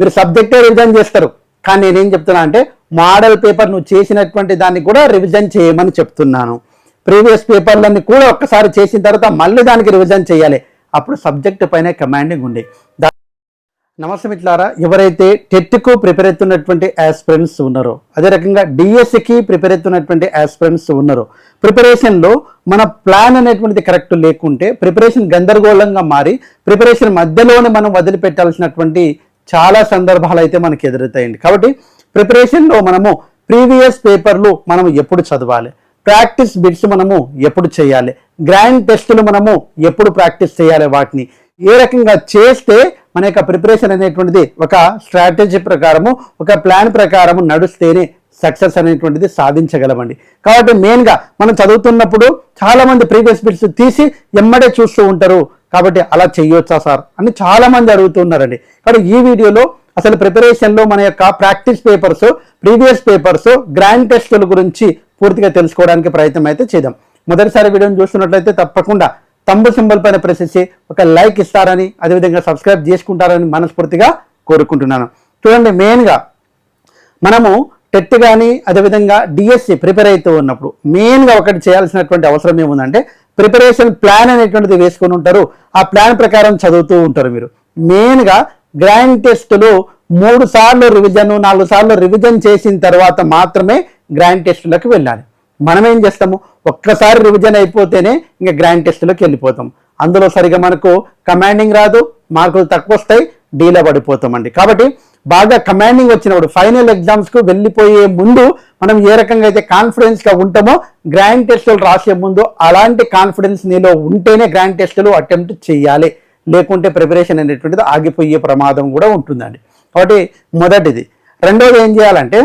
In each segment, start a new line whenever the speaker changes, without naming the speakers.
మీరు సబ్జెక్టే రివిజన్ చేస్తారు. కానీ నేనేం చెప్తున్నా అంటే మోడల్ పేపర్ నువ్వు చేసినటువంటి దాన్ని కూడా రివిజన్ చేయమని చెప్తున్నాను. ప్రీవియస్ పేపర్లన్నీ కూడా ఒక్కసారి చేసిన తర్వాత మళ్ళీ దానికి రివిజన్ చేయాలి. అప్పుడు సబ్జెక్ట్ పైన కమాండింగ్ ఉంది. నమస్తే మిట్లారా ఎవరైతే టెట్కు ప్రిపేర్ అవుతున్నటువంటి ఆస్పిరెంట్స్ ఉన్నారో అదే రకంగా డిఎస్సికి ప్రిపేర్ అవుతున్నటువంటి ఆస్పిరెంట్స్ ఉన్నారో ప్రిపరేషన్లో మన ప్లాన్ అనేటువంటిది కరెక్ట్ లేకుంటే ప్రిపరేషన్ గందరగోళంగా మారి ప్రిపరేషన్ మధ్యలోనే మనం వదిలిపెట్టాల్సినటువంటి చాలా సందర్భాలు అయితే మనకి ఎదురవుతాయండి. కాబట్టి ప్రిపరేషన్లో మనము ప్రీవియస్ పేపర్లు మనము ఎప్పుడు చదవాలి? ప్రాక్టీస్ బిట్స్ మనము ఎప్పుడు చేయాలి? గ్రాండ్ టెస్టులు మనము ఎప్పుడు ప్రాక్టీస్ చేయాలి వాటిని? ఏ రకంగా చేస్తే మన యొక్క ప్రిపరేషన్ అనేటువంటిది ఒక స్ట్రాటజీ ప్రకారము ఒక ప్లాన్ ప్రకారము నడుస్తేనే సక్సెస్ అనేటువంటిది సాధించగలమండి. కాబట్టి మెయిన్గా మనం చదువుతున్నప్పుడు చాలామంది ప్రీవియస్ బిట్స్ తీసి ఎమ్మడే చూస్తూ ఉంటారు. కాబట్టి అలా చేయొచ్చా సార్? అని చాలామంది అడుగుతున్నారండి. కాబట్టి ఈ వీడియోలో అసలు ప్రిపరేషన్లో మన యొక్క practice papers previous papers grand టెస్టుల గురించి పూర్తిగా తెలుసుకోవడానికి ప్రయత్నం అయితే చేద్దాం. మొదటిసారి వీడియోని చూస్తున్నట్లయితే తప్పకుండా తంబు సింబల్ పైన ప్రెస్ చేసి ఒక లైక్ ఇస్తారని అదేవిధంగా సబ్స్క్రైబ్ చేసుకుంటారని మనస్ఫూర్తిగా కోరుకుంటున్నాను. చూడండి మెయిన్గా మనము టెట్ కానీ అదేవిధంగా డిఎస్సి ప్రిపేర్ అవుతూ ఉన్నప్పుడు మెయిన్గా ఒకటి చేయాల్సినటువంటి అవసరం ఏముందంటే ప్రిపరేషన్ ప్లాన్ అనేటువంటిది వేసుకొని ఉంటారు. ఆ ప్లాన్ ప్రకారం చదువుతూ ఉంటారు మీరు. మెయిన్గా గ్రాండ్ టెస్టులు మూడు సార్లు రివిజన్ నాలుగు సార్లు రివిజన్ చేసిన తర్వాత మాత్రమే గ్రాండ్ టెస్టులకు వెళ్ళాలి. మనం ఏం చేస్తాము? ఒక్కసారి రివిజన్ అయిపోతేనే ఇంకా గ్రాండ్ టెస్టులోకి వెళ్ళిపోతాం. అందులో సరిగా మనకు కమాండింగ్ రాదు మార్కులు తక్కువ వస్తాయి డీలో పడిపోతామండి. కాబట్టి బాగా కమాండింగ్ వచ్చినప్పుడు ఫైనల్ ఎగ్జామ్స్కు వెళ్ళిపోయే ముందు మనం ఏ రకంగా అయితే కాన్ఫిడెన్స్గా ఉంటామో గ్రాండ్ టెస్టులు రాసే ముందు అలాంటి కాన్ఫిడెన్స్ నీలో ఉంటేనే గ్రాండ్ టెస్టులు అటెంప్ట్ చేయాలి. లేకుంటే ప్రిపరేషన్ అనేటువంటిది ఆగిపోయే ప్రమాదం కూడా ఉంటుందండి. కాబట్టి మొదటిది. రెండోది ఏం చేయాలంటే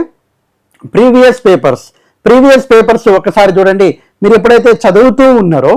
ప్రీవియస్ పేపర్స్ ప్రీవియస్ పేపర్స్ ఒకసారి చూడండి. మీరు ఎప్పుడైతే చదువుతూ ఉన్నారో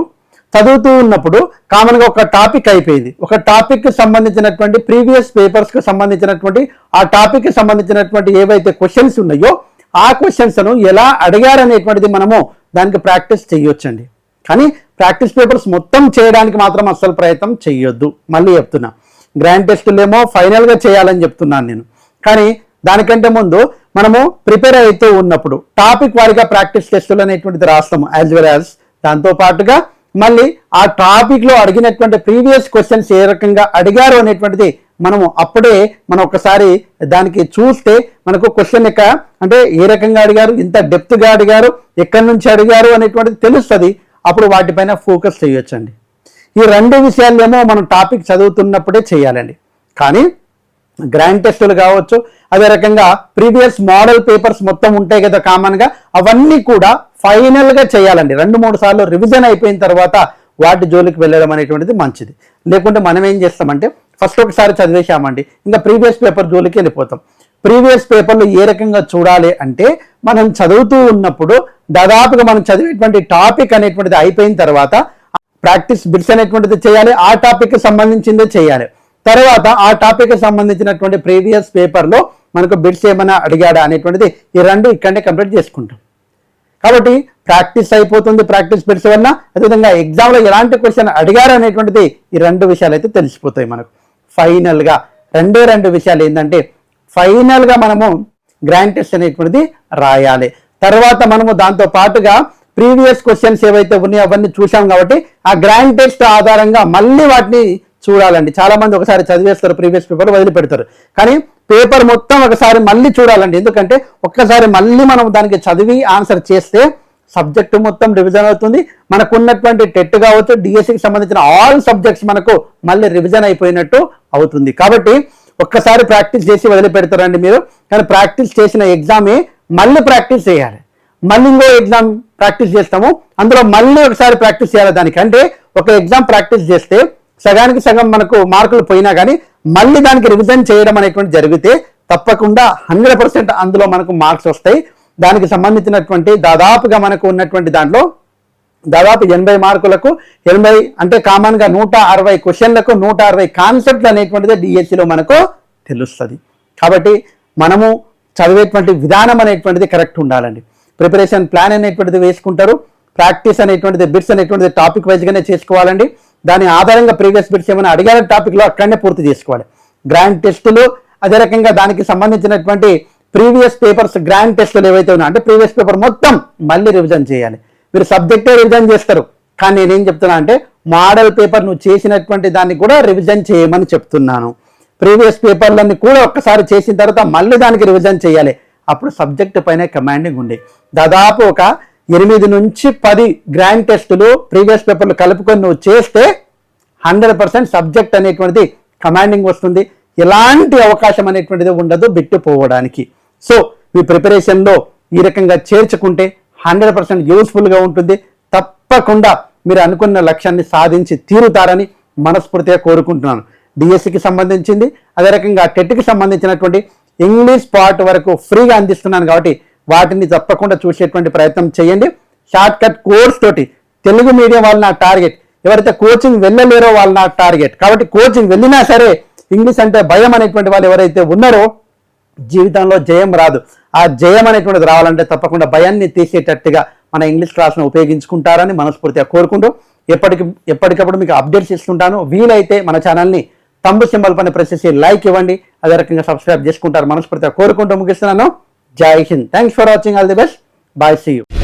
చదువుతూ ఉన్నప్పుడు కామన్గా ఒక టాపిక్ అయిపోయింది. ఒక టాపిక్ సంబంధించినటువంటి ప్రీవియస్ పేపర్స్కి సంబంధించినటువంటి ఆ టాపిక్కి సంబంధించినటువంటి ఏవైతే క్వశ్చన్స్ ఉన్నాయో ఆ క్వశ్చన్స్ను ఎలా అడిగారనేటువంటిది మనము దానికి ప్రాక్టీస్ చేయొచ్చండి కానీ ప్రాక్టీస్ పేపర్స్ మొత్తం చేయడానికి మాత్రం అస్సలు ప్రయత్నం చేయొద్దు మళ్ళీ చెప్తున్నా. గ్రాండ్ టెస్టులేమో ఫైనల్గా చేయాలని చెప్తున్నాను నేను. కానీ దానికంటే ముందు మనము ప్రిపేర్ అవుతూ ఉన్నప్పుడు టాపిక్ వారిగా ప్రాక్టీస్ టెస్టులు అనేటువంటిది రాస్తాము యాజ్ వెల్ యాజ్ దాంతో పాటుగా మళ్ళీ ఆ టాపిక్లో అడిగినటువంటి ప్రీవియస్ క్వశ్చన్స్ ఏ రకంగా అడిగారు అనేటువంటిది మనము అప్పుడే మనం ఒకసారి దానికి చూస్తే మనకు క్వశ్చన్ యొక్క అంటే ఏ రకంగా అడిగారు ఇంత డెప్త్గా అడిగారు ఎక్కడి నుంచి అడిగారు అనేటువంటిది తెలుస్తుంది. అప్పుడు వాటిపైన ఫోకస్ చేయొచ్చండి. ఈ రెండు విషయాలేమో మనం టాపిక్ చదువుతున్నప్పుడే చేయాలండి. కానీ గ్రాండ్ టెస్టులు కావచ్చు అదే రకంగా ప్రీవియస్ మోడల్ పేపర్స్ మొత్తం ఉంటాయి కదా కామన్గా అవన్నీ కూడా ఫైనల్గా చేయాలండి. రెండు మూడు సార్లు రివిజన్ అయిపోయిన తర్వాత వాటి జోలికి వెళ్ళడం అనేటువంటిది మంచిది. లేకుంటే మనం ఏం చేస్తామంటే ఫస్ట్ ఒకసారి చదివేశామండి ఇంకా ప్రీవియస్ పేపర్ జోలికి వెళ్ళిపోతాం. ప్రీవియస్ పేపర్లు ఏ రకంగా చూడాలి అంటే మనం చదువుతూ ఉన్నప్పుడు దాదాపుగా మనం చదివేటువంటి టాపిక్ అనేటువంటిది అయిపోయిన తర్వాత ప్రాక్టీస్ బిట్స్ అనేటువంటిది చేయాలి ఆ టాపిక్కి సంబంధించిందే చేయాలి. తర్వాత ఆ టాపిక్ సంబంధించినటువంటి ప్రీవియస్ పేపర్లో మనకు బిట్స్ ఏమైనా అడిగాడా అనేటువంటిది ఈ రెండు ఇక్కడనే కంప్లీట్ చేసుకుంటాం. కాబట్టి ప్రాక్టీస్ అయిపోతుంది ప్రాక్టీస్ బిట్స్ వల్ల అదేవిధంగా ఎగ్జామ్లో ఎలాంటి క్వశ్చన్ అడిగారు అనేటువంటిది ఈ రెండు విషయాలు అయితే తెలిసిపోతాయి మనకు. ఫైనల్గా రెండే రెండు విషయాలు ఏంటంటే ఫైనల్గా మనము గ్రాండ్ టెస్ట్ అనేటువంటిది రాయాలి. తర్వాత మనము దాంతో పాటుగా ప్రీవియస్ క్వశ్చన్స్ ఏవైతే ఉన్నాయో అవన్నీ చూసాం కాబట్టి ఆ గ్రాండ్ టెస్ట్ ఆధారంగా మళ్ళీ వాటిని చూడాలండి. చాలా మంది ఒకసారి చదివేస్తారు ప్రీవియస్ పేపర్ వదిలిపెడతారు. కానీ పేపర్ మొత్తం ఒకసారి మళ్ళీ చూడాలండి. ఎందుకంటే ఒక్కసారి మళ్ళీ మనం దానికి చదివి ఆన్సర్ చేస్తే సబ్జెక్టు మొత్తం రివిజన్ అవుతుంది. మనకు ఉన్నటువంటి టెట్ కావచ్చు డిఎస్సికి సంబంధించిన ఆల్ సబ్జెక్ట్స్ మనకు మళ్ళీ రివిజన్ అయిపోయినట్టు అవుతుంది. కాబట్టి ఒక్కసారి ప్రాక్టీస్ చేసి వదిలిపెడతారండి మీరు. కానీ ప్రాక్టీస్ చేసిన ఎగ్జామే మళ్ళీ ప్రాక్టీస్ చేయాలి. మళ్ళీ ఇంకో ఎగ్జామ్ ప్రాక్టీస్ చేస్తాము. అందులో మళ్ళీ ఒకసారి ప్రాక్టీస్ చేయాలి దానికి. అంటే ఒక ఎగ్జామ్ ప్రాక్టీస్ చేస్తే సగానికి సగం మనకు మార్కులు పోయినా కానీ మళ్ళీ దానికి రివిజన్ చేయడం అనేటువంటి జరిగితే తప్పకుండా హండ్రెడ్ పర్సెంట్ అందులో మనకు మార్క్స్ వస్తాయి. దానికి సంబంధించినటువంటి దాదాపుగా మనకు ఉన్నటువంటి దాంట్లో దాదాపు ఎనభై మార్కులకు ఎనభై అంటే కామన్గా నూట అరవై క్వశ్చన్లకు నూట అరవై కాన్సెప్ట్లు అనేటువంటిది డిఎస్సిలో మనకు తెలుస్తుంది. కాబట్టి మనము చదివేటువంటి విధానం అనేటువంటిది కరెక్ట్ ఉండాలండి. ప్రిపరేషన్ ప్లాన్ అనేటువంటిది వేసుకుంటారు. ప్రాక్టీస్ అనేటువంటిది బిట్స్ అనేటువంటిది టాపిక్ వైజ్గానే చేసుకోవాలండి. దాని ఆధారంగా ప్రీవియస్ బిట్స్ ఏమైనా అడిగారు? టాపిక్లో అక్కడనే పూర్తి చేసుకోవాలి. గ్రాండ్ టెస్టులు అదే రకంగా దానికి సంబంధించినటువంటి ప్రీవియస్ పేపర్స్ గ్రాండ్ టెస్టులు ఏవైతే ఉన్నాయో అంటే ప్రీవియస్ పేపర్ మొత్తం మళ్ళీ రివిజన్ చేయాలి. మీరు సబ్జెక్టే రివిజన్ చేస్తారు కానీ నేనేం చెప్తున్నా అంటే మోడల్ పేపర్ నువ్వు చేసినటువంటి దాన్ని కూడా రివిజన్ చేయమని చెప్తున్నాను. ప్రీవియస్ పేపర్లన్నీ కూడా ఒక్కసారి చేసిన తర్వాత మళ్ళీ దానికి రివిజన్ చేయాలి. అప్పుడు సబ్జెక్ట్ పైన కమాండింగ్ ఉంది. దాదాపు ఒక ఎనిమిది నుంచి పది గ్రాండ్ టెస్టులు ప్రీవియస్ పేపర్లు కలుపుకొని నువ్వు చేస్తే హండ్రెడ్ పర్సెంట్ సబ్జెక్ట్ అనేటువంటిది కమాండింగ్ వస్తుంది. ఎలాంటి అవకాశం అనేటువంటిది ఉండదు బిట్టుపోవడానికి సో మీ ప్రిపరేషన్లో ఈ రకంగా చేర్చుకుంటే హండ్రెడ్ పర్సెంట్ యూస్ఫుల్గా ఉంటుంది. తప్పకుండా మీరు అనుకున్న లక్ష్యాన్ని సాధించి తీరుతారని మనస్ఫూర్తిగా కోరుకుంటున్నాను. డిఎస్సికి సంబంధించింది అదే రకంగా టెట్కి సంబంధించినటువంటి ఇంగ్లీష్ పార్ట్ వరకు ఫ్రీగా అందిస్తున్నాను కాబట్టి వాటిని తప్పకుండా చూసేటువంటి ప్రయత్నం చేయండి. షార్ట్ కట్ కోర్స్ తోటి తెలుగు మీడియం వాళ్ళు నా టార్గెట్ ఎవరైతే కోచింగ్ వెళ్ళలేరో వాళ్ళు నా టార్గెట్ కాబట్టి కోచింగ్ వెళ్ళినా సరే ఇంగ్లీష్ అంటే భయం అనేటువంటి వాళ్ళు ఎవరైతే ఉన్నారో జీవితంలో జయం రాదు. ఆ జయం అనేటువంటిది రావాలంటే తప్పకుండా భయాన్ని తీసేటట్టుగా మన ఇంగ్లీష్ క్లాస్ను ఉపయోగించుకుంటారని మనస్ఫూర్తిగా కోరుకుంటూ ఎప్పటికి ఎప్పటికప్పుడు మీకు అప్డేట్స్ ఇస్తుంటాను. వీలైతే మన ఛానల్ని తంబు సింబల్ పైన ప్రెస్ చేసి లైక్ ఇవ్వండి. అదే రకంగా సబ్స్క్రైబ్ చేసుకుంటారు మనస్ఫూర్తిగా కోరుకుంటూ ముగిస్తున్నాను. Jai Hind. Thanks for watching. All the best. Bye. See you.